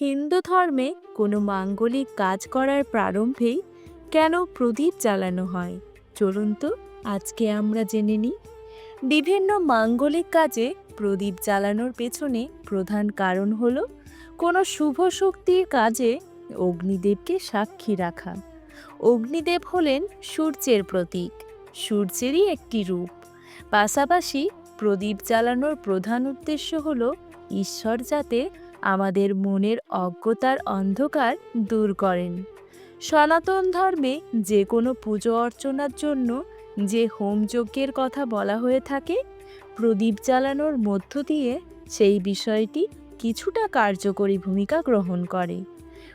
হিন্দু ধর্মে কোনো মাঙ্গলিক কাজ করার প্রারম্ভেই কেন প্রদীপ জ্বালানো হয়? চলুন তো, আজকে আমরা জেনে নিই। বিভিন্ন মাঙ্গলিক কাজে প্রদীপ জ্বালানোর পেছনে প্রধান কারণ হল কোনো শুভ শক্তির কাজে অগ্নিদেবকে সাক্ষী রাখা। অগ্নিদেব হলেন সূর্যের প্রতীক, সূর্যেরই একটি রূপ। পাশাপাশি প্রদীপ জ্বালানোর প্রধান উদ্দেশ্য হল ঈশ্বর যাতে আমাদের মনের অজ্ঞতার অন্ধকার দূর করেন। সনাতন ধর্মে যে কোনো পুজো অর্চনার জন্য যে হোমযজ্ঞের কথা বলা হয়ে থাকে, প্রদীপ জ্বালানোর মধ্য দিয়ে সেই বিষয়টি কিছুটা কার্যকরী ভূমিকা গ্রহণ করে।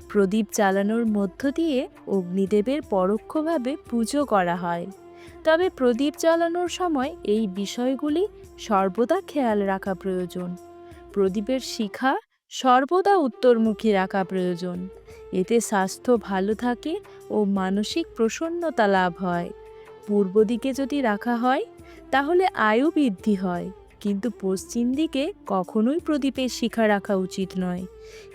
প্রদীপ জ্বালানোর মধ্য দিয়ে অগ্নিদেবের পরোক্ষভাবে পুজো করা হয়। তবে প্রদীপ জ্বালানোর সময় এই বিষয়গুলি সর্বদা খেয়াল রাখা প্রয়োজন। প্রদীপের শিখা সর্বদা উত্তরমুখী রাখা প্রয়োজন। এতে স্বাস্থ্য ভালো থাকে ও মানসিক প্রসন্নতা লাভ হয়। পূর্ব দিকে যদি রাখা হয়, তাহলে আয়ু বৃদ্ধি হয়। কিন্তু পশ্চিম দিকে কখনোই প্রদীপের শিখা রাখা উচিত নয়।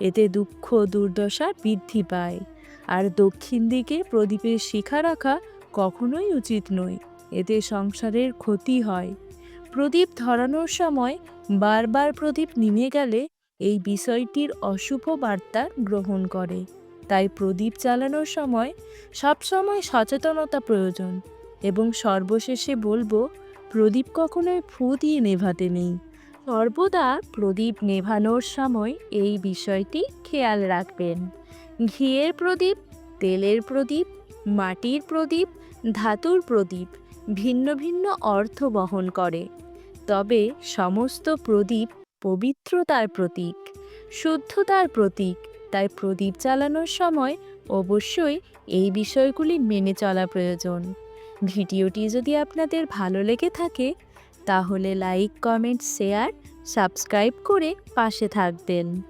এতে দুঃখ, দুর্দশা বৃদ্ধি পায়। আর দক্ষিণ দিকে প্রদীপের শিখা রাখা কখনোই উচিত নয়। এতে সংসারের ক্ষতি হয়। প্রদীপ ধরানোর সময় বারবার প্রদীপ নিমে গেলে এই বিষয়টির অশুভ বার্তা গ্রহণ করে। তাই প্রদীপ চালানোর সময় সবসময় সচেতনতা প্রয়োজন এবং সর্বশেষে বলব, প্রদীপ কখনোই ফু দিয়ে নেভাতে নেই। সর্বদা প্রদীপ নেভানোর সময় এই বিষয়টি খেয়াল রাখবেন। ঘিয়ের প্রদীপ, তেলের প্রদীপ, মাটির প্রদীপ, ধাতুর প্রদীপ ভিন্ন ভিন্ন অর্থ বহন করে। তবে সমস্ত প্রদীপ পবিত্রতার প্রতীক, শুদ্ধতার প্রতীক। তাই প্রদীপ চালানোর সময় অবশ্যই এই বিষয়গুলি মেনে চলা প্রয়োজন। ভিডিওটি যদি আপনাদের ভালো লেগে থাকে, তাহলে লাইক, কমেন্ট, শেয়ার, সাবস্ক্রাইব করে পাশে থাকবেন।